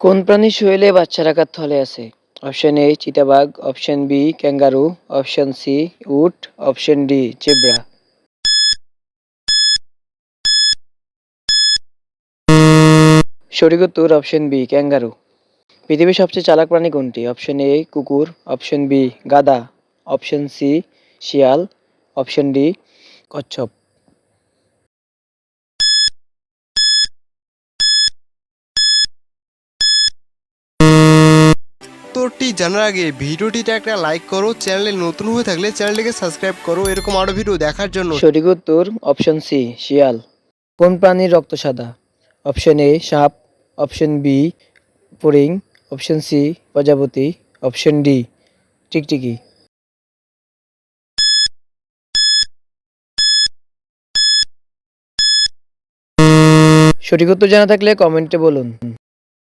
কোন প্রাণীর শরীরে বাচ্চা রাখার থলে আছে? অপশন এ চিতাবাঘ, option B kangaroo, option C উট, অপশন ডি জেব্রা। সঠিক উত্তর অপশন বি ক্যাঙ্গারু। পৃথিবীর সবচেয়ে চালাক প্রাণী কোনটি? অপশন এ কুকুর, অপশন বি গাদা অপশন সি শিয়াল, অপশন ডি কচ্ছপ। উত্তরটি জানার আগে ভিডিওটিতে একটা লাইক করো চ্যানেলে নতুন হয়ে থাকলে চ্যানেলটিকে সাবস্ক্রাইব করো। এরকম আরও ভিডিও দেখার জন্য সঠিক উত্তর অপশন সি শিয়াল। কোন প্রাণীর রক্ত সাদা? অপশন এ সাপ। অপশন বি ফড়িং অপশন সি প্রজাপতি। অপশন ডি টিকটিকি। সঠিক উত্তর জানা থাকলে কমেন্টে বলুন।